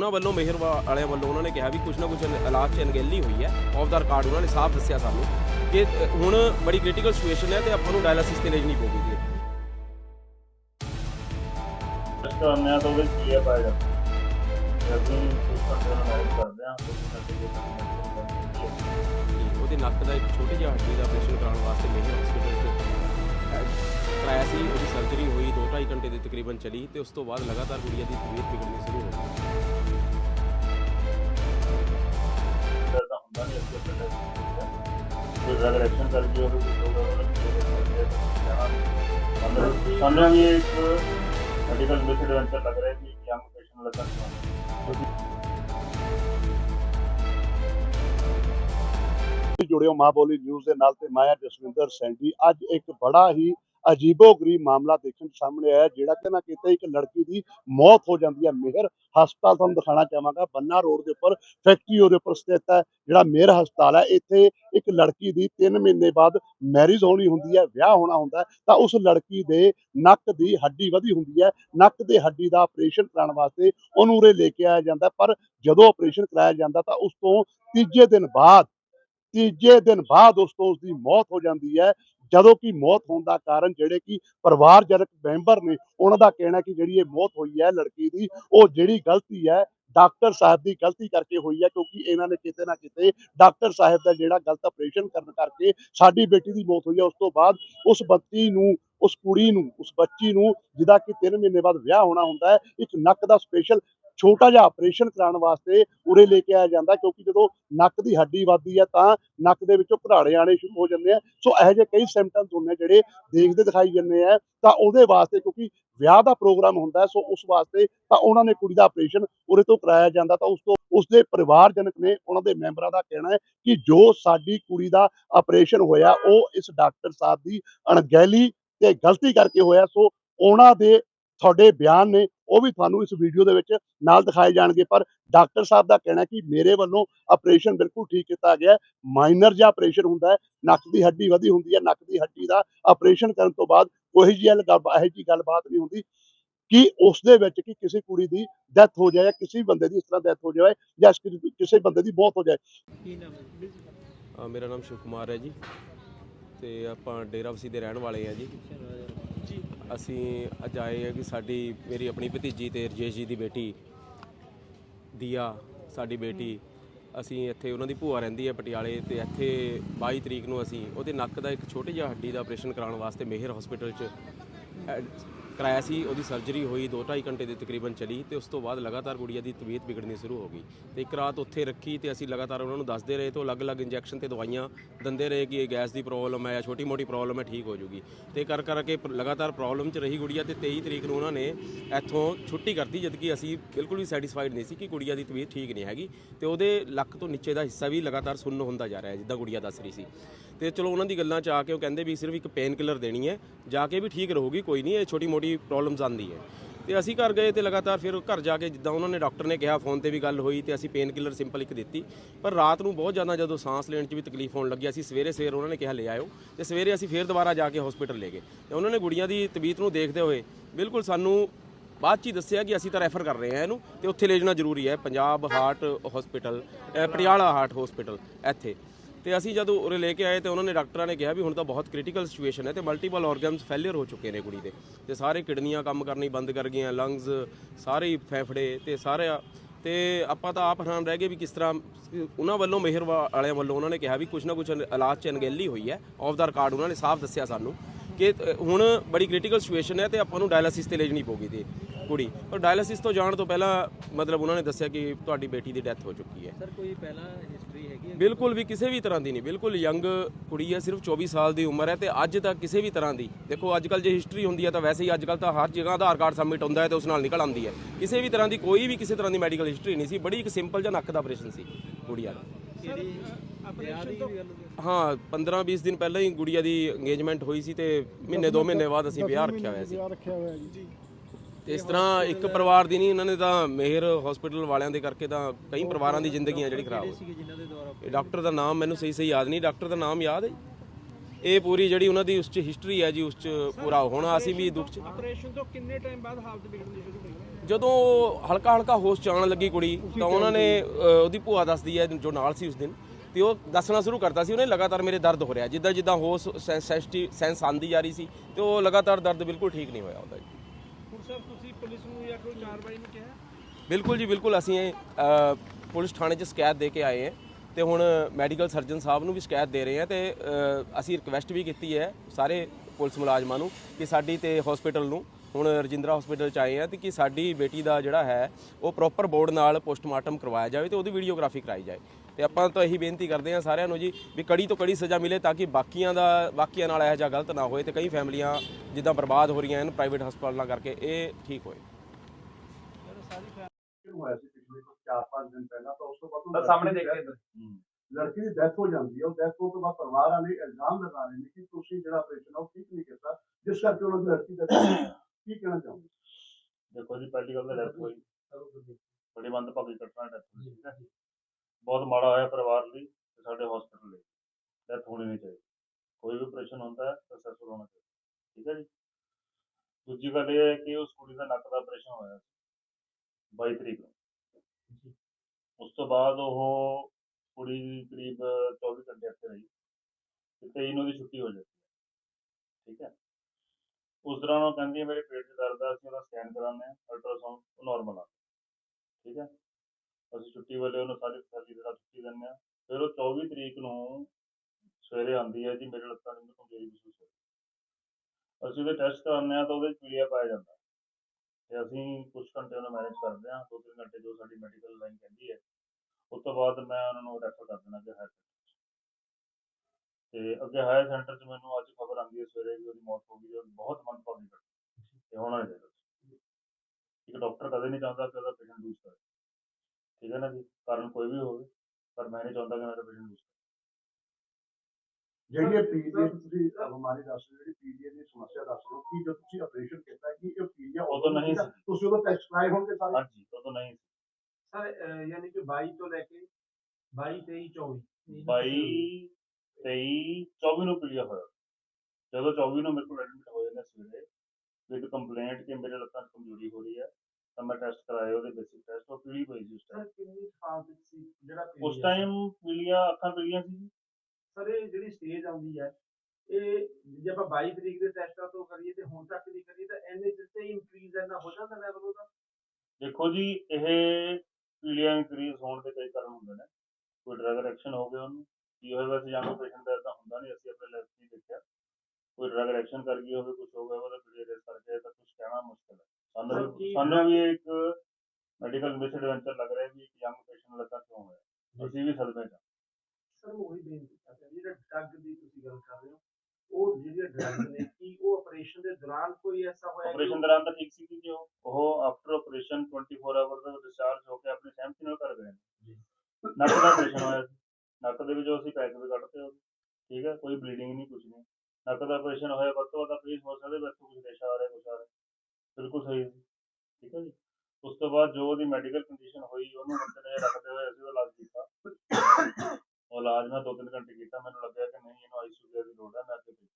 ਉਹਨਾਂ ਵੱਲੋਂ ਮਿਹਰ ਵਾਲਿਆਂ ਵੱਲੋਂ ਉਹਨਾਂ ਨੇ ਕਿਹਾ ਵੀ ਕੁਝ ਨਾ ਕੁਝ ਇਲਾਜ ਚ ਅਣਗਹਿਲੀ ਹੋਈ ਹੈ। ਆਫ ਦਾ ਰਿਕਾਰਡ ਉਹਨਾਂ ਨੇ ਸਾਫ਼ ਦੱਸਿਆ ਸਾਨੂੰ ਕਿ ਹੁਣ ਬੜੀ ਕ੍ਰਿਟੀਕਲ ਸਿਚੁਏਸ਼ਨ ਹੈ ਤੇ ਆਪਾਂ ਨੂੰ ਡਾਇਲਿਸਿਸ ਤੇ ਲੈਣੀ ਪਊਗੀ ਜੀ। ਕਰਨਿਆ ਤਾਂ ਉਹਦੇ ਕੀ ਹੈ ਪਾਏਗਾ ਅਸੀਂ ਕੁਝ ਘੰਟੇ ਨਾਲ ਮੈਚ ਕਰਦੇ ਹਾਂ ਕੁਝ ਘੰਟੇ ਦੇ ਉਹਦੇ ਨੱਕ ਦਾ ਇੱਕ ਛੋਟੇ ਜਿਹਾ ਹੱਡੀ ਦਾ ਆਪਰੇਸ਼ਨ ਕਰਾਉਣ ਵਾਸਤੇ ਮੇਜਰ ਹਸਪੀਟਲ 'ਚ। ਕਰਾਇਆ ਸੀ, ਉਹਦੀ ਸਰਜਰੀ ਹੋਈ 2.5 ਘੰਟੇ ਦੇ ਤਕਰੀਬਨ ਚਲੀ ਤੇ ਉਸ ਤੋਂ ਬਾਅਦ ਲਗਾਤਾਰ ਗੁੜੀਆ ਦੀ ਤਬੀਅਤ ਵਿਗੜਨੀ ਸ਼ੁਰੂ ਹੋ ਗਈ। ਫਿਰ ਹੁੰਦਾ ਨਹੀਂ ਅੱਗੇ ਤੇ ਕੋਈ ਡਰਗ ਐਕਸ਼ਨ ਕਰਕੇ ਉਹਦੇ ਵਿੱਚ ਸਾਨੂੰ ਵੀ ਇੱਕ ਮੈਡੀਕਲ ਮਿਸਐਡਵੈਂਚਰ ਲੱਗ ਰਿਹਾ ਕਿ ਯੰਗ ਪੇਸ਼ੈਂਟ ਲੱਗਾ ਜੁੜੇ ਹੋ ਮਾਂ ਬੋਲੀ ਨਿਊਜ਼ ਦੇ ਨਾਲ ਤੇ ਮੈਂ ਜਸਵਿੰਦਰ ਸੈਂਡੀ। ਅੱਜ ਇੱਕ ਬੜਾ ਹੀ ਅਜੀਬੋ-ਗਰੀਬ ਮਾਮਲਾ ਦੇਖਣ ਨੂੰ ਸਾਹਮਣੇ ਆਇਆ, ਜਿਹੜਾ ਕਿ ਨਾ ਕਿਤੇ ਇੱਕ ਲੜਕੀ ਦੀ ਮੌਤ ਹੋ ਜਾਂਦੀ ਹੈ। ਮਿਹਰ ਹਸਪਤਾਲ ਤੁਹਾਨੂੰ ਦਿਖਾਣਾ ਚਾਹਾਂਗਾ। ਬੰਨਾ ਰੋਡ ਦੇ ਉੱਪਰ, ਫੈਕਟਰੀ ਉਹਦੇ ਉੱਪਰ ਸਥਿਤ ਹੈ, ਜਿਹੜਾ ਮਿਹਰ ਹਸਪਤਾਲ ਹੈ। ਇੱਥੇ ਇੱਕ ਲੜਕੀ ਦੀ 3 ਮਹੀਨੇ ਬਾਅਦ ਮੈਰਿਜ ਹੋਣੀ ਹੁੰਦੀ ਹੈ, ਵਿਆਹ ਹੋਣਾ ਹੁੰਦਾ ਤਾਂ ਉਸ ਲੜਕੀ ਦੇ ਨੱਕ ਦੀ ਹੱਡੀ ਵਧੀ ਹੁੰਦੀ ਹੈ। ਨੱਕ ਦੇ ਹੱਡੀ ਦਾ ਆਪਰੇਸ਼ਨ ਕਰਾਉਣ ਵਾਸਤੇ ਉਹਨੂੰ ਉਰੇ ਲੈ ਕੇ ਆਇਆ ਜਾਂਦਾ ਪਰ ਜਦੋਂ ਆਪਰੇਸ਼ਨ ਕਰਾਇਆ ਜਾਂਦਾ ਤਾਂ ਉਸ ਤੋਂ ਤੀਜੇ ਦਿਨ ਬਾਅਦ, ਤੀਜੇ ਦਿਨ ਬਾਅਦ ਉਸ ਤੋਂ ਉਸ ਦੀ ਮੌਤ ਹੋ ਜਾਂਦੀ ਹੈ। ਜਦੋਂ ਕਿ ਮੌਤ ਹੋਣ ਦਾ ਕਾਰਨ ਜਿਹੜੇ ਕਿ ਪਰਿਵਾਰਜਨਕ ਮੈਂਬਰ ਨੇ, ਉਹਨਾਂ ਦਾ ਕਹਿਣਾ ਕਿ ਜਿਹੜੀ ਇਹ ਮੌਤ ਹੋਈ ਹੈ ਲੜਕੀ ਦੀ, ਉਹ ਜਿਹੜੀ ਗਲਤੀ ਹੈ ਡਾਕਟਰ ਸਾਹਿਬ ਦੀ ਗਲਤੀ ਕਰਕੇ ਹੋਈ ਹੈ, ਕਿਉਂਕਿ ਇਹਨਾਂ ਨੇ ਕਿਤੇ ਨਾ ਕਿਤੇ ਡਾਕਟਰ ਸਾਹਿਬ ਦਾ ਜਿਹੜਾ ਗਲਤ ਆਪਰੇਸ਼ਨ ਕਰਨ ਕਰਕੇ ਸਾਡੀ ਬੇਟੀ ਦੀ ਮੌਤ ਹੋਈ ਹੈ। ਉਸ ਤੋਂ ਬਾਅਦ ਉਸ ਬੱਚੀ ਨੂੰ ਉਸ ਕੁੜੀ ਨੂੰ ਉਸ ਬੱਚੀ ਨੂੰ ਜਿਹਦਾ ਕਿ 3 ਮਹੀਨੇ ਬਾਅਦ ਵਿਆਹ ਹੋਣਾ ਹੁੰਦਾ ਹੈ ਇੱਕ ਨੱਕ ਦਾ ਸਪੈਸ਼ਲ ਛੋਟਾ ਜਿਹਾ ਆਪਰੇਸ਼ਨ ਕਰਾਉਣ ਵਾਸਤੇ ਉਰੇ ਲੈ ਕੇ ਆਇਆ ਜਾਂਦਾ ਕਿਉਂਕਿ ਜਦੋਂ ਨੱਕ ਦੀ ਹੱਡੀ ਵੱਧਦੀ ਹੈ ਤਾਂ ਨੱਕ ਦੇ ਵਿੱਚੋਂ ਘਰਾੜੇ ਆਣੇ ਸ਼ੁਰੂ ਹੋ ਜਾਂਦੇ ਆ। ਸੋ ਇਹੋ ਜਿਹੇ ਕਈ ਸਿੰਪਟਮਸ ਹੁੰਦੇ ਜਿਹੜੇ ਦੇਖਦੇ ਦਿਖਾਈ ਜਾਂਦੇ ਆ। ਤਾਂ ਉਹਦੇ ਵਾਸਤੇ ਕਿਉਂਕਿ ਵਿਆਹ ਦਾ ਪ੍ਰੋਗਰਾਮ ਹੁੰਦਾ ਹੈ, ਸੋ ਉਸ ਵਾਸਤੇ ਤਾਂ ਉਹਨਾਂ ਨੇ ਕੁੜੀ ਦਾ ਆਪਰੇਸ਼ਨ ਉਰੇ ਤੋਂ ਕਰਾਇਆ ਜਾਂਦਾ। ਤਾਂ ਉਸ ਤੋਂ ਉਸਦੇ ਪਰਿਵਾਰਜਨਕ ਨੇ ਉਹਨਾਂ ਦੇ ਮੈਂਬਰਾਂ ਦਾ ਕਹਿਣਾ ਹੈ ਕਿ ਜੋ ਸਾਡੀ ਕੁੜੀ ਦਾ ਆਪਰੇਸ਼ਨ ਹੋਇਆ ਉਹ ਇਸ ਡਾਕਟਰ ਸਾਹਿਬ ਦੀ ਅਣਗਹਿਲੀ ਤੇ ਗਲਤੀ ਕਰਕੇ ਹੋਇਆ, ਸੋ ਉਹਨਾਂ ਦੇ ਤੁਹਾਡੇ ਬਿਆਨ ਨੇ, ਉਹ ਵੀ ਤੁਹਾਨੂੰ ਇਸ ਵੀਡੀਓ ਦੇ ਵਿੱਚ ਨਾਲ ਦਿਖਾਏ ਜਾਣਗੇ। ਪਰ ਡਾਕਟਰ ਸਾਹਿਬ ਦਾ ਕਹਿਣਾ ਕਿ ਮੇਰੇ ਵੱਲੋਂ ਆਪਰੇਸ਼ਨ ਬਿਲਕੁਲ ਠੀਕ ਕੀਤਾ ਗਿਆ ਮਾਈਨਰ ਜਿਹਾ ਆਪਰੇਸ਼ਨ ਹੁੰਦਾ ਹੈ, ਨੱਕ ਦੀ ਹੱਡੀ ਵਧੀ ਹੁੰਦੀ ਹੈ, ਨੱਕ ਦੀ ਹੱਡੀ ਦਾ ਆਪਰੇਸ਼ਨ ਕਰਨ ਤੋਂ ਬਾਅਦ ਕੋਈ ਜਿਹੀ ਗੱਲ ਇਹੋ ਜਿਹੀ ਗੱਲਬਾਤ ਨਹੀਂ ਹੁੰਦੀ ਕਿ ਉਸ ਦੇ ਵਿੱਚ ਕਿ ਕਿਸੇ ਕੁੜੀ ਦੀ ਡੈਥ ਹੋ ਜਾਏ ਜਾਂ ਕਿਸੇ ਬੰਦੇ ਦੀ ਇਸ ਤਰ੍ਹਾਂ ਡੈਥ ਹੋ ਜਾਵੇ ਜਾਂ ਕਿਸੇ- ਬੰਦੇ ਦੀ ਮੌਤ ਹੋ ਜਾਏ। ਮੇਰਾ ਨਾਮ ਸ਼ਿਵ ਕੁਮਾਰ ਹੈ ਜੀ। ਤੇ ਆਪਾਂ ਡੇਰਾ ਵਸੀ ਦੇ ਰਹਿਣ ਵਾਲੇ ਆ ਜੀ। ਅਸੀਂ ਅੱਜ ਆਏ ਹਾਂ ਕਿ ਸਾਡੀ, ਮੇਰੀ ਆਪਣੀ ਭਤੀਜੀ ਤੇ ਰਜੇਸ਼ ਜੀ ਦੀ ਬੇਟੀ ਦੀਆ, ਸਾਡੀ ਬੇਟੀ। ਅਸੀਂ ਇੱਥੇ ਉਹਨਾਂ ਦੀ ਭੂਆ ਰਹਿੰਦੀ ਹੈ ਪਟਿਆਲੇ ਤੇ ਇੱਥੇ 22 ਤਰੀਕ ਨੂੰ ਅਸੀਂ ਉਹਦੇ ਨੱਕ ਦਾ ਇੱਕ ਛੋਟੇ ਜਿਹਾ ਹੱਡੀ ਦਾ ਆਪਰੇਸ਼ਨ ਕਰਾਉਣ ਵਾਸਤੇ ਮੇਹਰ ਹਸਪੀਟਲ 'ਚ ਐਡ- ਕਰਾਇਆ ਸੀ, ਉਹਦੀ ਸਰਜਰੀ ਹੋਈ 2.5 ਘੰਟੇ ਦੇ ਤਕਰੀਬਨ ਚਲੀ ਤੇ ਉਸ ਤੋਂ ਬਾਅਦ ਲਗਾਤਾਰ ਗੁੜੀਆ ਦੀ ਤਬੀਅਤ ਵਿਗੜਨੀ ਸ਼ੁਰੂ ਹੋ ਗਈ। ਤੇ ਇੱਕ ਰਾਤ ਉੱਥੇ ਰੱਖੀ ਤੇ ਅਸੀਂ ਲਗਾਤਾਰ ਉਹਨਾਂ ਨੂੰ ਦੱਸਦੇ ਰਹੇ ਤੇ ਅਲੱਗ-ਅਲੱਗ ਇੰਜੈਕਸ਼ਨ ਤੇ ਦਵਾਈਆਂ ਦਿੰਦੇ ਰਹੇ ਕਿ ਇਹ ਗੈਸ ਦੀ ਪ੍ਰੋਬਲਮ ਹੈ ਜਾਂ ਛੋਟੀ-ਮੋਟੀ ਪ੍ਰੋਬਲਮ ਹੈ, ਠੀਕ ਹੋ ਜੂਗੀ। ਤੇ ਕਰ ਕਰਕੇ ਲਗਾਤਾਰ ਪ੍ਰੋਬਲਮ 'ਚ ਰਹੀ ਗੁੜੀਆ ਤੇ 23 ਤਰੀਕ ਨੂੰ ਉਹਨਾਂ ਨੇ ਇੱਥੋਂ ਛੁੱਟੀ ਕਰਤੀ, ਜਦਕਿ ਅਸੀਂ ਬਿਲਕੁਲ ਵੀ ਸੈਟੀਸਫਾਈਡ ਨਹੀਂ ਸੀ ਕਿ ਗੁੜੀਆ ਦੀ ਤਬੀਅਤ ਠੀਕ ਨਹੀਂ ਹੈਗੀ ਤੇ ਉਹਦੇ ਲੱਕ ਤੋਂ ਨੀਚੇ ਦਾ ਹਿੱਸਾ ਵੀ ਲਗਾਤਾਰ ਸੁੰਨ ਹੁੰਦਾ ਜਾ ਰਿਹਾ ਜਿੱਦਾਂ ਗੁੜੀਆ ਦੱਸ ਰਹੀ ਸੀ। ਤੇ ਚਲੋ ਉਹਨਾਂ ਦੀ ਗੱਲਾਂ 'ਚ ਆ ਕੇ ਉਹ ਕਹਿੰਦੇ ਵੀ ਸਿਰਫ ਇੱਕ ਪੇਨ ਕਿਲਰ ਦੇਣੀ ਹੈ, ਜਾ ਕੇ ਵੀ ਠੀਕ ਰਹੂਗੀ, ਕੋਈ ਨਹੀਂ, ਇਹ ਛੋਟੀ-ਮੋਟੀ ਪ੍ਰੋਬਲਮਸ ਆਂਦੀ ਹੈ। ਤੇ ਅਸੀਂ ਘਰ ਗਏ ਤੇ ਲਗਾਤਾਰ ਫਿਰ ਘਰ ਜਾ ਕੇ ਜਿੱਦਾਂ ਉਹਨਾਂ ਨੇ ਡਾਕਟਰ ਨੇ ਕਿਹਾ ਫੋਨ ਤੇ ਵੀ ਗੱਲ ਹੋਈ ਤੇ ਅਸੀਂ ਪੇਨ ਕਿਲਰ ਸਿੰਪਲ ਇੱਕ ਦਿੱਤੀ। ਪਰ ਰਾਤ ਨੂੰ ਬਹੁਤ ਜ਼ਿਆਦਾ ਜਦੋਂ ਸਾਹ ਲੈਣ 'ਚ ਵੀ ਤਕਲੀਫ ਹੋਣ ਲੱਗੀ, ਅਸੀਂ ਸਵੇਰੇ ਸਵੇਰ ਉਹਨਾਂ ਨੇ ਕਿਹਾ, ਲੈ ਆਇਓ। ਤੇ ਸਵੇਰੇ ਅਸੀਂ ਫਿਰ ਦੁਬਾਰਾ ਜਾ ਕੇ ਹਸਪੀਟਲ ਲੈ ਗਏ। ਤੇ ਉਹਨਾਂ ਨੇ ਗੁੜੀਆਂ ਦੀ ਤਬੀਅਤ ਨੂੰ ਦੇਖਦੇ ਹੋਏ ਬਿਲਕੁਲ ਸਾਨੂੰ ਬਾਅਦ ਚ ਦੱਸਿਆ ਕਿ ਅਸੀਂ ਤਾਂ ਰੈਫਰ ਕਰ ਰਹੇ ਹਾਂ ਇਹਨੂੰ ਤੇ ਉੱਥੇ ਲੈ ਜਾਣਾ ਜ਼ਰੂਰੀ ਹੈ, Punjab heart hospital Patiala heart hospital ਇੱਥੇ। ਤੇ ਅਸੀਂ ਜਦੋਂ ਉਰੇ ਲੈ ਕੇ ਆਏ ਤੇ ਉਹਨਾਂ ਨੇ ਡਾਕਟਰਾਂ ਨੇ ਕਿਹਾ ਵੀ ਹੁਣ ਤਾਂ ਬਹੁਤ ਕ੍ਰਿਟੀਕਲ ਸਿਚੁਏਸ਼ਨ ਹੈ ਤੇ ਮਲਟੀਪਲ ਆਰਗਨਸ ਫੇਲਿਅਰ ਹੋ ਚੁੱਕੇ ਨੇ ਕੁੜੀ ਦੇ। ਤੇ ਸਾਰੇ ਕਿਡਨੀਆਂ ਕੰਮ ਕਰਨੀ ਬੰਦ ਕਰ ਗਈਆਂ ਲੰਗਸ ਸਾਰੇ ਹੀ ਫੇਫੜੇ ਤੇ ਸਾਰੇ ਆ- ਤੇ ਆਪਾਂ ਤਾਂ ਆਪ ਹੈਰਾਨ ਰਹਿ ਗਏ ਵੀ ਕਿਸ ਤਰ੍ਹਾਂ, ਉਹਨਾਂ ਵੱਲੋਂ ਮਿਹਰ ਵਾ- ਵਾਲਿਆਂ ਵੱਲੋਂ ਉਹਨਾਂ ਨੇ ਕਿਹਾ ਵੀ ਕੁਝ ਨਾ ਕੁਝ ਇਲਾਜ ਚ ਅਣਗਹਿਲੀ ਹੋਈ ਹੈ। ਆਫ ਦਾ ਰਿਕਾਰਡ ਉਹਨਾਂ ਨੇ ਸਾਫ਼ ਦੱਸਿਆ ਸਾਨੂੰ। ਕਿ ਹੁਣ ਬੜੀ ਕ੍ਰਿਟੀਕਲ ਸਿਚੁਏਸ਼ਨ ਹੈ ਤੇ ਆਪਾਂ ਨੂੰ ਡਾਇਲਿਸਿਸ ਤੇ ਲੈ ਜਾਣੀ ਪਊਗੀ ਤੇ ਕੁੜੀ। ਪਰ ਡਾਇਲਿਸਿਸ ਤੋਂ ਜਾਣ ਤੋਂ ਪਹਿਲਾਂ ਮਤਲਬ ਉਹਨਾਂ ਨੇ ਦੱਸਿਆ ਕਿ ਤੁਹਾਡੀ ਬੇਟੀ ਦੀ ਡੈਥ ਹੋ ਚੁੱਕੀ ਹੈ। ਸਰ ਕੋਈ ਪਹਿਲਾਂ ਹਿਸਟਰੀ ਹੈਗੀ ਹੈ? ਬਿਲਕੁਲ ਵੀ ਕਿਸੇ ਵੀ ਤਰ੍ਹਾਂ ਦੀ ਨਹੀਂ ਬਿਲਕੁਲ ਯੰਗ ਕੁੜੀ ਹੈ ਸਿਰਫ 24 ਸਾਲ ਦੀ ਉਮਰ ਹੈ ਤੇ ਅੱਜ ਤੱਕ ਕਿਸੇ ਵੀ ਤਰ੍ਹਾਂ ਦੀ। ਦੇਖੋ ਅੱਜ ਕੱਲ ਜੇ ਹਿਸਟਰੀ ਹੁੰਦੀ ਹੈ ਤਾਂ ਵੈਸੇ ਹੀ ਅੱਜ ਕੱਲ ਤਾਂ ਹਰ ਜਗ੍ਹਾ ਆਧਾਰ ਕਾਰਡ ਸਬਮਿਟ ਹੁੰਦਾ ਹੈ ਤੇ ਉਸ ਨਾਲ ਨਿਕਲ ਆਉਂਦੀ ਹੈ। ਕਿਸੇ ਵੀ ਤਰ੍ਹਾਂ ਦੀ ਕੋਈ ਵੀ ਕਿਸੇ ਤਰ੍ਹਾਂ ਦੀ ਮੈਡੀਕਲ ਹਿਸਟਰੀ ਨਹੀਂ ਸੀ ਬੜੀ ਇੱਕ ਸਿੰਪਲ ਜਿਹਾ ਨੱਕ ਦਾ ਆਪਰੇਸ਼ਨ ਸੀ ਗੁੜੀਆ ਦਾ ਹਾਂ 15 20 ਦਿਨ ਪਹਿਲਾਂ ਹੀ ਗੁੜੀਆ ਦੀ ਇੰਗੇਜਮੈਂਟ ਹੋਈ ਸੀ ਤੇ ਮਹੀਨੇ ਦੋ ਮਹੀਨੇ ਬਾਅਦ ਅਸੀਂ ਵਿਆਹ ਰੱਖਿਆ ਹੋਇਆ ਸੀ। ਰੱਖਿਆ ਹੋਇਆ ਜੀ। ਤੇ ਇਸ ਤਰ੍ਹਾਂ ਇੱਕ ਪਰਿਵਾਰ ਦੀ ਨਹੀਂ ਇਹਨਾਂ ਨੇ ਤਾਂ ਮਿਹਰ ਹਸਪੀਟਲ ਵਾਲਿਆਂ ਦੇ ਕਰਕੇ ਤਾਂ ਕਈ ਪਰਿਵਾਰਾਂ ਦੀ ਜ਼ਿੰਦਗੀਆਂ ਜਿਹੜੀ ਖਰਾਬ ਹੋ ਸੀਗੇ ਜਿਨ੍ਹਾਂ ਦੇ ਦੁਆਰਾ? ਇਹ ਡਾਕਟਰ ਦਾ ਨਾਮ ਮੈਨੂੰ ਸਹੀ ਸਹੀ ਯਾਦ ਨਹੀਂ ਡਾਕਟਰ ਦਾ ਨਾਮ ਯਾਦ ਹੈ ਇਹ ਪੂਰੀ ਜਿਹੜੀ ਉਹਨਾਂ ਦੀ ਉਸ ਚ ਹਿਸਟਰੀ ਹੈ ਜੀ ਉਸ ਚ ਪੂਰਾ ਹੋਣਾ ਅਸੀਂ ਵੀ ਦੁੱਖ ਚ ਆਪਰੇਸ਼ਨ ਤੋਂ ਕਿੰਨੇ ਟਾਈਮ ਬਾਅਦ ਹਾਲਤ ਵਿਗੜਨੀ ਸ਼ੁਰੂ ਹੋਈ? ਜਦੋਂ ਹਲਕਾ ਹਲਕਾ ਹੋਸ਼ ਚ ਆਉਣ ਲੱਗੀ ਕੁੜੀ ਤਾਂ ਉਹਨਾਂ ਨੇ ਉਹਦੀ ਭੂਆ ਦੱਸਦੀ ਹੈ ਜੋ ਨਾਲ ਸੀ ਉਸ ਦਿਨ। ਤੇ ਉਹ ਦੱਸਣਾ ਸ਼ੁਰੂ ਕਰਤਾ ਸੀ ਉਹਨੇ ਲਗਾਤਾਰ ਮੇਰੇ ਦਰਦ ਹੋ ਰਿਹਾ। ਜਿੱਦਾਂ ਜਿੱਦਾਂ ਹੋਸ਼ ਸੈਂਸਿਟੀ ਸੈਂਸ ਆਂਦੀ ਜਾ ਰਹੀ ਸੀ ਤੇ ਉਹ ਲਗਾਤਾਰ ਦਰਦ ਬਿਲਕੁਲ ਠੀਕ ਨਹੀਂ ਹੋਇਆ ਉਹਦਾ ਜੀ। ਹੁਣ ਸਰ ਤੁਸੀਂ ਪੁਲਿਸ ਨੂੰ ਜਾਂ ਕੋਈ ਕਾਰਵਾਈ ਨੂੰ ਕਿਹਾ? ਬਿਲਕੁਲ ਜੀ ਬਿਲਕੁਲ ਅਸੀਂ ਇਹ, ਪੁਲਿਸ ਥਾਣੇ 'ਚ ਸ਼ਿਕਾਇਤ ਦੇ ਕੇ ਆਏ ਹਾਂ ਤੇ ਹੁਣ ਮੈਡੀਕਲ ਸਰਜਨ ਸਾਹਿਬ ਨੂੰ ਵੀ ਸ਼ਿਕਾਇਤ ਦੇ ਰਹੇ ਹਾਂ ਤੇ ਅਸੀਂ ਰਿਕਵੈਸਟ ਵੀ ਕੀਤੀ ਹੈ ਸਾਰੇ ਪੁਲਿਸ ਮੁਲਾਜ਼ਮਾਂ ਨੂੰ ਕਿ ਸਾਡੀ ਤੇ ਹਸਪੀਟਲ ਨੂੰ ਹੁਣ ਰਜਿੰਦਰਾ ਹਸਪੀਟਲ 'ਚ ਆਏ ਹਾਂ ਤੇ ਕਿ ਸਾਡੀ ਬੇਟੀ ਦਾ ਜਿਹੜਾ ਹੈ ਉਹ ਪ੍ਰੋਪਰ ਬੋਰਡ ਨਾਲ ਪੋਸਟਮਾਰਟਮ ਕਰਵਾਇਆ ਜਾਵੇ ਤੇ ਉਹਦੀ ਵੀਡੀਓਗ੍ਰਾਫੀ ਕਰਾਈ ਜਾਏ। ਤੇ ਆਪਾਂ ਤਾਂ ਇਹੀ ਬੇਨਤੀ ਕਰਦੇ ਹਾਂ ਸਾਰਿਆਂ ਨੂੰ ਜੀ ਵੀ ਕੜੀ ਤੋਂ ਕੜੀ ਸਜ਼ਾ ਮਿਲੇ ਤਾਂ ਕਿ ਬਾਕੀਆਂ ਦਾ ਬਾਕੀਆਂ ਨਾਲ ਇਹੋ ਜਿਹਾ ਗਲਤ ਨਾ ਹੋਏ ਤੇ ਕਈ ਫੈਮਲੀਆਂ ਜਿੱਦਾਂ ਬਰਬਾਦ ਹੋ ਰਹੀਆਂ ਹਨ ਪ੍ਰਾਈਵੇਟ ਹਸਪਤਾਲਾਂ ਕਰਕੇ ਇਹ ਠੀਕ ਹੋਏ। ਸ਼ੁਰੂ ਹੋਇਆ ਸੀ ਪਿਛਲੇ 4-5 ਦਿਨ ਪਹਿਲਾਂ? ਤਾਂ ਉਸ ਤੋਂ ਬਾਅਦ ਉਹ ਬਸ ਸਾਹਮਣੇ ਲੜਕੀ ਦੇਖ ਦੀ ਲੜਕੀ ਡੈਥ ਹੋ ਜਾਂਦੀ ਹੈ। ਉਹ ਡੈਥ ਹੋਣ ਤੋਂ ਬਾਅਦ ਪਰਿਵਾਰ ਵਾਲੇ ਇਲਜ਼ਾਮ ਲਗਾ ਰਹੇ ਨੇ ਕਿ ਤੁਸੀਂ ਜਿਹੜਾ ਆਪਰੇਸ਼ਨ ਉਹ ਠੀਕ ਨਹੀਂ ਕੀਤਾ। ਜਿਸ ਕਰਕੇ ਉਹਨਾਂ ਦੀ ਲੜਕੀ ਦਾ ਕੀ ਕਹਿਣਾ ਚਾਹੁੰਦੇ ਦੇਖੋ ਜੀ ਪਹਿਲੀ ਗੱਲ ਤਾਂ ਡੈਥ ਹੋਈ। ਬੜੀ ਮੰਦਭਾਗੀ ਘਟਨਾ ਡੈਥ ਹੋਈ। ਬਹੁਤ ਮਾੜਾ ਹੋਇਆ ਪਰਿਵਾਰ ਲਈ ਤੇ ਸਾਡੇ ਹਸਪੀਟਲ ਲਈ। ਡੈਥ ਹੋਣੀ ਨਹੀਂ ਚਾਹੀਦੀ। ਕੋਈ ਵੀ ਆਪਰੇਸ਼ਨ ਹੁੰਦਾ ਹੈ ਸਕਸੈਸਫੁਲ ਹੋਣਾ ਚਾਹੀਦਾ। ਠੀਕ ਹੈ ਜੀ? ਦੂਜੀ ਗੱਲ ਇਹ ਹੈ ਕਿ ਉਸ ਕੁੜੀ ਦਾ ਨੱਕ ਦਾ ਆਪਰੇਸ਼ਨ ਹੋਇਆ ਸੀ 22 ਤਰੀਕ ਨੂੰ। ਉਸ ਤੋਂ ਬਾਅਦ ਉਹ ਕੁੜੀ ਕਰੀਬ 24 ਘੰਟੇ ਇੱਥੇ ਰਹੀ ਤੇ 23 ਨੂੰ ਦੀ ਛੁੱਟੀ ਹੋ ਜਾਂਦੀ ਹੈ। ਠੀਕ ਹੈ? ਉਸ ਦੌਰਾਨ ਉਹ ਕਹਿੰਦੀ ਹੈ ਮੇਰੇ ਪੇਟ 'ਚ ਦਰਦ ਆ ਅਸੀਂ ਉਹਦਾ ਸਕੈਨ ਕਰਾਉਂਦੇ ਹਾਂ ਅਲਟਰਾਸਾਊਂਡ ਨਾਰਮਲ ਆ। ਠੀਕ ਹੈ? ਅਸੀਂ ਛੁੱਟੀ ਵੇਲੇ ਉਹਨੂੰ ਸਾਰੀ ਤਸੱਲੀ ਦੇ ਨਾਲ ਛੁੱਟੀ ਦਿੰਦੇ ਹਾਂ। ਫਿਰ ਉਹ 24 ਤਰੀਕ ਨੂੰ ਸਵੇਰੇ ਆਉਂਦੀ ਹੈ ਜੀ, ਮੇਰੇ ਲੱਤਾਂ ਦੀ ਮੈਨੂੰ ਕਮਜ਼ੋਰੀ ਮਹਿਸੂਸ ਹੋ ਰਹੀ ਅਸੀਂ ਉਹਦੇ ਟੈਸਟ ਕਰਾਉਂਦੇ ਹਾਂ ਤਾਂ ਉਹਦੇ 'ਚ ਪੀਲੀਆ ਪਾਇਆ ਜਾਂਦਾ ਤੇ ਅਸੀਂ ਕੁਝ ਘੰਟੇ ਉਹਨੂੰ ਮੈਨੇਜ ਕਰਦੇ ਹਾਂ, ਦੋ ਤਿੰਨ ਘੰਟੇ ਜੋ ਸਾਡੀ ਮੈਡੀਕਲ ਲਾਈਨ ਕਹਿੰਦੀ ਹੈ। ਉਸ ਤੋਂ ਬਾਅਦ ਮੈਂ ਉਹਨਾਂ ਨੂੰ ਰੈਫਰ ਕਰ ਦੇਣਾ ਕਿ ਹਾਇਰ ਤੇ ਅੱਗੇ ਹਾਇਰ ਸੈਂਟਰ 'ਚ ਮੈਨੂੰ ਅੱਜ ਖਬਰ ਆਉਂਦੀ ਹੈ ਸਵੇਰੇ ਵੀ ਉਹਦੀ ਮੌਤ ਹੋ ਗਈ ਹੈ, ਬਹੁਤ ਮੰਦਭਾਗੀ ਘਟਨਾ। ਤੇ ਹੋਣਾ ਨਹੀਂ ਚਾਹੀਦਾ। ਇੱਕ ਡਾਕਟਰ ਕਦੇ ਨਹੀਂ ਚਾਹੁੰਦਾ ਕਿ ਉਹਦਾ ਪੇਸ਼ੈਂਟ ਲੂਜ਼ ਕਰੇ। ਠੀਕ ਹੈ ਨਾ ਜੀ ਕਾਰਨ ਕੋਈ ਵੀ ਹੋਵੇ ਪਰ ਮੈਂ ਨਹੀਂ ਚਾਹੁੰਦਾ ਕਿ ਮੇਰਾ ਪੇਸ਼ੈਂਟ ਲੂਜ਼ ਜਿਹੜੀ ਇਹ ਪੀਲੀਆ ਤੁਸੀਂ ਬਿਮਾਰੀ ਦੱਸ ਰਹੇ ਹੋ ਜਿਹੜੀ ਪੀਲੀਆ ਦੀ ਸਮੱਸਿਆ ਦੱਸ ਰਹੇ ਹੋ ਕਿ ਜਦ ਤੁਸੀਂ ਆਪਰੇਸ਼ਨ ਕੀਤਾ ਕਿ ਇਹ ਪੀਲੀਆ ਉਦੋਂ ਨਹੀਂ ਸੀਗਾ? ਸੀ। ਤੁਸੀਂ ਉਦੋਂ ਟੈਸਟ ਕਰਾਏ ਹੋਣਗੇ ਸਾਰੇ? ਹਾਂਜੀ ਉਦੋਂ ਨਹੀਂ ਸਰ ਅਹ ਯਾਨੀ ਕਿ 22 ਤੋਂ ਲੈ ਕੇ 22 23 24 22 23 24 ਨੂੰ ਪੀਲੀਆ ਹੋਇਆ। ਜਦੋਂ 24 ਨੂੰ ਮੇਰੇ ਕੋਲ ਐਡਮਿਟ ਹੋਏ ਨੇ ਸਵੇਰੇ ਵਿਦ ਕੰਪਲੇਂਟ ਕਿ ਮੇਰੇ ਲੱਤਾਂ 'ਚ ਕਮਜ਼ੋਰੀ ਹੋ ਰਹੀ ਤਾਂ ਮੈਂ ਟੈਸਟ ਕਰਾਏ ਉਹਦੇ ਬੇਸਿਕ ਟੈਸਟ ਉਹ ਪੀਲੀ ਹੋਈ ਸੀ ਉਸ ਟਾਈਮ ਸਰ ਕਿੰਨੀ ਸਾਲ ਦੀ ਸੀ? ਜਿਹੜਾ ਉਸ ਟਾਈਮ ਪੀਲੀਆ ਅੱਖਾਂ ਪੀਲੀਆਂ ਸੀ ਸਰ ਇਹ ਜਿਹੜੀ ਸਟੇਜ ਆਉਂਦੀ ਹੈ ਇਹ ਜੇ ਆਪਾਂ 22 ਤਰੀਕ ਦੇ ਟੈਸਟਾਂ ਤੋਂ ਕਰੀਏ ਤੇ ਹੁਣ ਤੱਕ ਦੀ ਕਰੀਏ ਤਾਂ ਐਨੇ ਚਿਰ ਤੇ ਇਨਕਰੀਜ਼ ਇੰਨਾ ਹੋ ਜਾਂਦਾ ਲੈਵਲ ਉਹਦਾ? ਦੇਖੋ ਜੀ ਇਹ ਪੀਲੀਆ ਇਨਕਰੀਜ਼ ਹੋਣ ਦੇ ਕਈ ਕਾਰਨ ਹੁੰਦੇ ਨੇ। ਕੋਈ ਡਰਗ ਐਕਸ਼ਨ ਹੋ ਗਿਆ ਉਹਨੂੰ ਕੀ ਹੋਇਆ ਵੈਸੇ ਯੰਗ ਪੇਸ਼ੈਂਟ ਦਾ ਇਦਾਂ ਹੁੰਦਾ ਨਹੀਂ ਅਸੀਂ ਆਪਣੇ ਲੈਬ 'ਚ ਹੀ ਦੇਖਿਆ। ਕੋਈ ਡਰਗ ਐਕਸ਼ਨ ਕਰ ਗਈ ਹੋਵੇ ਕੁਝ ਹੋ ਗਿਆ ਉਹਦਾ ਪੀਲੀਆ ਰੇਸ ਕਰਕੇ ਤਾਂ ਕੁਝ ਕਹਿਣਾ ਮੁਸ਼ਕਲ ਹੈ। ਸਾਨੂੰ ਵੀ ਕੀ ਸਾਨੂੰ ਵੀ ਇਹ ਇੱਕ ਮੈਡੀਕਲ ਮਿਸਐਡਵੈਂਚਰ ਲੱਗ ਰਿਹਾ ਵੀ ਇੱਕ ਯੰਗ ਪੇਸ਼ੈਂਟ ਲੱਗਾ ਕਿਉਂ ਹੋਇਆ? ਅਸੀਂ ਵੀ ਸਦਮੇ 'ਚ ਹਾਂ। ਸਰ ਉਹੀ ਬੇਨਤੀ ਕਰਦਾ ਜਿਹੜਾ ਡਰਗ ਦੀ ਤੁਸੀਂ ਗੱਲ ਕਰ ਰਹੇ ਹੋ ਉਹ ਜਿਹੜੇ ਡਰਗ ਨੇ ਕੀ ਉਹ ਆਪਰੇਸ਼ਨ ਦੇ ਦੌਰਾਨ ਕੋਈ ਐਸਾ ਹੋਇਆ ਕਿ ਆਪਰੇਸ਼ਨ ਦੌਰਾਨ ਤਾਂ ਠੀਕ ਸੀ ਜੀ ਉਹ ਆਫਟਰ ਆਪਰੇਸ਼ਨ 24 ਆਵਰ ਦਾ ਡਿਸਚਾਰਜ ਹੋ ਕੇ ਆਪਣੀ ਸਹਿਮਤੀ ਨਾਲ ਘਰ ਗਏ ਨੇ? ਨੱਕ ਦਾ ਆਪਰੇਸ਼ਨ ਹੋਇਆ ਸੀ। ਨੱਕ ਦੇ ਵਿੱਚੋਂ ਅਸੀਂ ਪੈਕ ਵੀ ਕੱਢਤੇ ਉਹ ਠੀਕ ਹੈ ਕੋਈ ਬਲੀਡਿੰਗ ਨਹੀਂ ਕੁਝ ਨਹੀਂ। ਨੱਕ ਦਾ ਆਪਰੇਸ਼ਨ ਹੋਇਆ ਵੱਧ ਤੋਂ ਵੱਧ ਆਪਰੇਸ਼ਨ ਹੋ ਸਕਦਾ ਵਿੱਚ ਕੁਝ ਨਸ਼ਾ ਆ ਰਿਹਾ ਕੁਝ ਆ ਰਿਹਾ। ਬਿਲਕੁਲ ਸਹੀ ਸੀ ਠੀਕ ਹੈ ਜੀ। ਉਸ ਤੋਂ ਬਾਅਦ ਜੋ ਉਹਦੀ ਮੈਡੀਕਲ ਕੰਡੀਸ਼ਨ ਹੋਈ ਉਹਨੂੰ ਮੱਦੇਨਜ਼ਰ ਰੱਖਦੇ ਹੋਏ ਅਸੀਂ ਉਹਦਾ ਇਲਾਜ ਕੀਤਾ। ਉਹ ਇਲਾਜ ਮੈਂ ਦੋ ਤਿੰਨ ਘੰਟੇ ਕੀਤਾ ਮੈਨੂੰ ਲੱਗਿਆ ਕਿ ਨਹੀਂ ਇਹਨੂੰ ਆਈਸੀਯੂ ਦੀ ਲੋੜ ਹੈ ਮੈਂ ਅੱਗੇ ਭੇਜ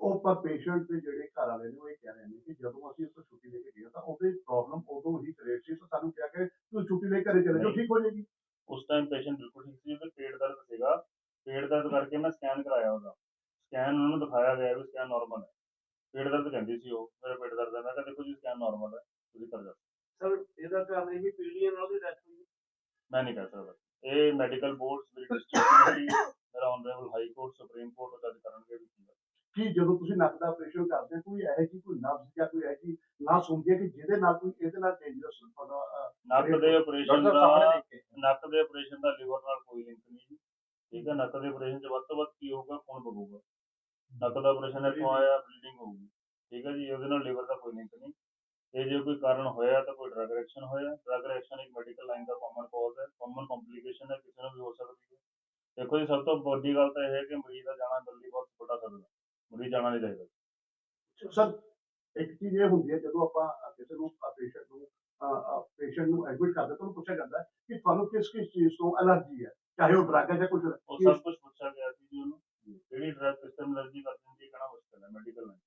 ਉਹ ਪਰ ਪੇਸ਼ੈਂਟ ਦੇ ਜਿਹੜੇ ਘਰ ਵਾਲੇ ਨੇ ਉਹ ਇਹ ਕਹਿ ਰਹੇ ਨੇ ਕਿ ਜਦੋਂ ਅਸੀਂ ਉਸ ਤੋਂ ਛੁੱਟੀ ਲੈ ਕੇ ਗਏ ਤਾਂ ਉਹਦੇ ਪ੍ਰੋਬਲਮ ਉਦੋਂ ਹੀ ਕ੍ਰੀਏਟ ਸੀ ਤਾਂ ਸਾਨੂੰ ਕਿਹਾ ਕਿ ਤੁਸੀਂ ਛੁੱਟੀ ਲੈ ਕੇ ਘਰੇ ਚਲੇ ਨਹੀਂ। ਠੀਕ ਹੋ ਜਾਏਗੀ। ਉਸ ਟਾਈਮ ਪੇਸ਼ੈਂਟ ਬਿਲਕੁਲ ਠੀਕ ਸੀ ਉਹਦੇ ਪੇਟ ਦਰਦ ਸੀਗਾ। ਪੇਟ ਦਰਦ ਕਰਕੇ ਮੈਂ ਸਕੈਨ ਕਰਾਇਆ ਉਹਦਾ। ਸਕੈਨ ਉਹਨਾਂ ਨੂੰ ਦਿਖਾਇਆ ਗਿਆ ਵੀ ਸਕੈਨ ਨਾਰਮਲ ਹੈ। ਪੇਟ ਦਰਦ ਕਹਿੰਦੀ ਸੀ ਉਹ ਮੇਰਾ ਪੇਟ ਦਰਦ ਜੀ ਨਾਰਮਲ ਹੈ ਤੁਸੀਂ ਕਰ ਜਾਓ ਸਰ ਇਹਦਾ ਕਾਰਨ ਇਹ ਵੀ ਪੀਲੀਅਨ ਨਾਲ ਉਹਦੀ ਡੈਥ ਹੋਈ ਮੈਂ ਨਹੀਂ ਕਹਿ ਸਕਦਾ। ਇਹ ਮੈਡੀਕਲ ਬੋਰਡ ਮੇਰੀ ਡਿਸਟ੍ਰਿਕਟ ਮੇਰਾ honourable high court supreme court ਜੱਜ ਕਰਨਗੇ ਵੀ ਕੀ ਹੈ। ਕਿ ਜਦੋਂ ਤੁਸੀਂ ਨੱਕ ਦਾ ਆਪਰੇਸ਼ਨ ਕਰਦੇ ਹੋ ਕੋਈ ਇਹੋ ਕੋਈ ਨਬਜ਼ ਜਾਂ ਕੋਈ ਇਹੋ ਹੁੰਦੀ ਹੈ ਕਿ ਜਿਹਦੇ ਨਾਲ ਕੋਈ ਇਹਦੇ ਨਾਲ ਡੇਂਜਰਸ ਨੱਕ ਦੇ ਆਪਰੇਸ਼ਨ ਦਾ ਨੱਕ ਦੇ ਆਪਰੇਸ਼ਨ ਦਾ ਲਿਵਰ ਨਾਲ ਕੋਈ ਲਿੰਕ ਨਹੀਂ ਜੀ। ਠੀਕ ਹੈ ਨੱਕ ਦੇ ਆਪਰੇਸ਼ਨ 'ਚ ਵੱਧ ਤੋਂ ਵੱਧ ਕੀ ਹੋਊਗਾ? ਖੂਨ ਵਗੂਗਾ ਨੱਕ ਦਾ ਆਪਰੇਸ਼ਨ ਇੱਥੋਂ ਆਇਆ ਬਲੀਡਿੰਗ ਹੋਊਗੀ। ਠੀਕ ਹੈ ਜੀ ਉਹਦੇ ਨਾਲ ਲਿਵਰ ਦਾ ਕੋਈ ਲਿੰਕ ਨਹੀਂ। ਇਹ ਜੇ ਕੋਈ ਕਾਰਨ ਹੋਇਆ ਤਾਂ ਕੋਈ ਡਰਗ ਰਿਐਕਸ਼ਨ ਹੋਇਆ ਡਰਗ ਰਿਐਕਸ਼ਨ ਇੱਕ ਮੈਡੀਕਲ ਲਾਈਨ ਦਾ ਕਾਮਨ ਕੋਜ਼ ਹੈ ਕਾਮਨ ਕੰਪਲਿਕੇਸ਼ਨ ਹੈ ਕਿਸੇ ਨੂੰ ਵੀ ਹੋ ਸਕਦੀ ਹੈ ਦੇਖੋ ਜੀ ਸਭ ਤੋਂ ਵੱਡੀ ਗੱਲ ਤਾਂ ਇਹ ਹੈ ਕਿ ਮਰੀਜ਼ ਦਾ ਜਾਣਾ ਦਿੱਲੀ ਬਹੁਤ ਵੱਡਾ ਸਦਮਾ ਮਰੀਜ਼ ਜਾਣਾ ਨਹੀਂ ਚਾਹੀਦਾ ਸਰ ਇੱਕ ਚੀਜ਼ ਇਹ ਹੁੰਦੀ ਹੈ ਜਦੋਂ ਆਪਾਂ ਕਿਸੇ ਨੂੰ ਪੇਸ਼ੈਂਟ ਨੂੰ ਪੇਸ਼ੈਂਟ ਨੂੰ ਐਡਮਿਟ ਕਰਦੇ ਤਾਂ ਪੁੱਛਿਆ ਜਾਂਦਾ ਕਿ ਤੁਹਾਨੂੰ ਕਿਸ ਕਿਸ ਚੀਜ਼ ਤੋਂ ਐਲਰਜੀ ਹੈ ਚਾਹੇ ਉਹ ਡਰਗ ਹੈ ਜਾਂ ਕੁਝ ਉਹ ਸਭ ਕੁਝ ਪੁੱਛਿਆ ਗਿਆ ਸੀ ਜੀ ਉਹਨੂੰ ਜਿਹੜੀ ਡਰਗ ਸਿਸਟਮ ਐਲਰਜੀ ਕਰ ਦਿੰਦੀ ਹੈ ਕਹਣਾ ਮੁਸ਼ਕਲ ਹੈ ਮੈਡੀਕਲ ਲਾਈਨ